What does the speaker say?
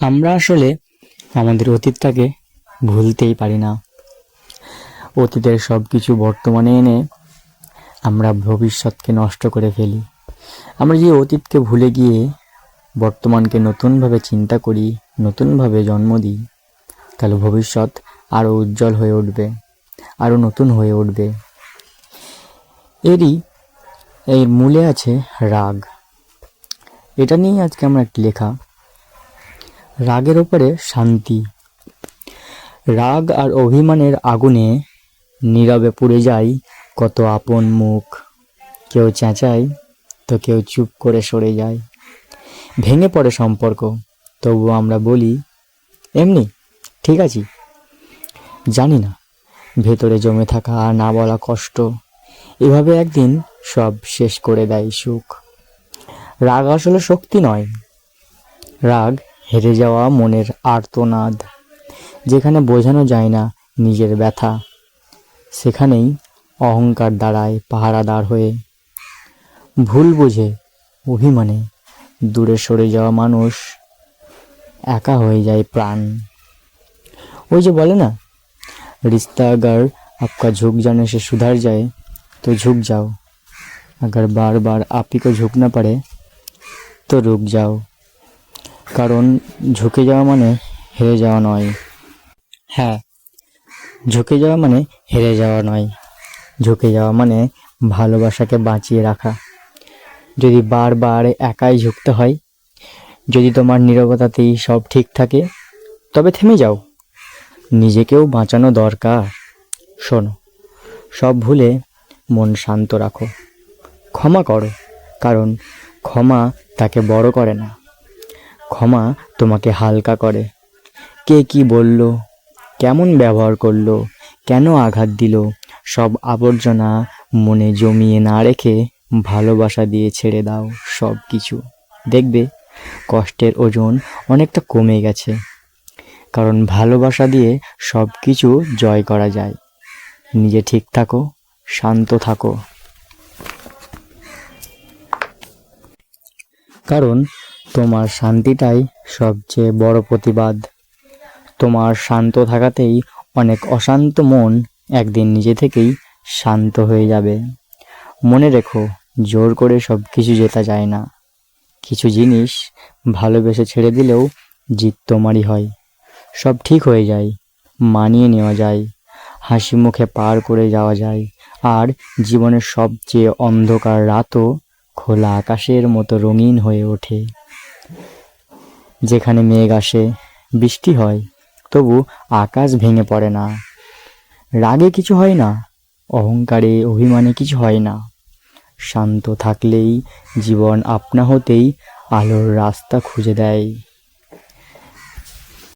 আমরা আসলে আমাদের অতীতটাকে ভুলতেই পারি না। অতীতের সব কিছু বর্তমানে এনে আমরা ভবিষ্যৎকে নষ্ট করে ফেলি। আমরা যে অতীতকে ভুলে গিয়ে বর্তমানকে নতুনভাবে চিন্তা করি, নতুনভাবে জন্ম দিই, তাহলে ভবিষ্যৎ আরও উজ্জ্বল হয়ে উঠবে, আরও নতুন হয়ে উঠবে। এরই, এর মূলে আছে রাগ। এটা নিয়েই আজকে আমরা একটি লেখা। রাগের ওপরে শান্তি। রাগ আর অভিমানের আগুনে নীরবে পুড়ে যায় কত আপন মুখ। কেউ চেঁচায় তো কেউ চুপ করে সরে যায়। ভেঙে পড়ে সম্পর্ক তবু আমরা বলি, এমনি, ঠিক আছি? জানি না, ভেতরে জমে থাকা না বলা কষ্ট, এভাবে একদিন সব শেষ করে দেয় সুখ। রাগ আসলে শক্তি নয়। রাগ হেরে যাওয়া মনের আর্তনাদ যেখানে বোঝানো যায় না নিজের ব্যথা সেখানেই অহংকার দাঁড়ায় পাহারাদার হয়ে ভুল বুঝে অভিমানে দূরে সরে যাওয়া মানুষ একা হয়ে যায় প্রাণ ওই যে বলে না रिश्ता अगर आपका झुक जाने से सुधर जाए तो झुक जाओ अगर बार बार आप ही को झुकना पड़े তো রুক যাও কারণ ঝুঁকে যাওয়া মানে হেরে যাওয়া নয়। হ্যাঁ ঝুঁকে যাওয়া মানে হেরে যাওয়া নয়। ঝুঁকে যাওয়া মানে ভালোবাসাকে বাঁচিয়ে রাখা। যদি বারবার একাই ঝুঁকতে হয়, যদি তোমার নীরবতাতেই সব ঠিক থাকে, তবে থেমে যাও। নিজেকেও বাঁচানো দরকার। শোনো, সব ভুলে মন শান্ত রাখো। ক্ষমা করো, কারণ ক্ষমা তাকে বড় করে না। ক্ষমা তোমাকে হালকা করে। কে কি বলল? কেমন ব্যবহার করল? কেন আঘাত দিল? সব আবর্জনা মনে জমিয়ে না রেখে ভালোবাসা দিয়ে ছেড়ে দাও সব কিছু দেখবে, কষ্টের ওজন অনেকটা কমে গেছে। কারণ ভালোবাসা দিয়ে সব কিছু জয় করা যায়। নিজে ঠিক থাকো, শান্ত থাকো। কারণ তোমার শান্তিটাই সবচেয়ে বড় প্রতিবাদ। তোমার শান্ত থাকাতেই অনেক অশান্ত মন একদিন নিজে থেকেই শান্ত হয়ে যাবে। মনে রেখো, জোর করে সব কিছু জেতা যায় না। কিছু জিনিস ভালোবেসে ছেড়ে দিলেও জিত তোমারই হয়। সব ঠিক হয়ে যায়, মানিয়ে নেওয়া যায়, হাসি মুখে পার করে যাওয়া যায়, আর জীবনের সবচেয়ে অন্ধকার রাতও খোলা আকাশের মতো রঙিন হয়ে ওঠে। যেখানে মেঘ আসে, বৃষ্টি হয়, তবু আকাশ ভেঙে পড়ে না। রাগে কিছু হয় না, অহংকারে, অভিমানে কিছু হয় না। শান্ত থাকলেই জীবন আপনা হতেই আলোর রাস্তা খুঁজে দেয়।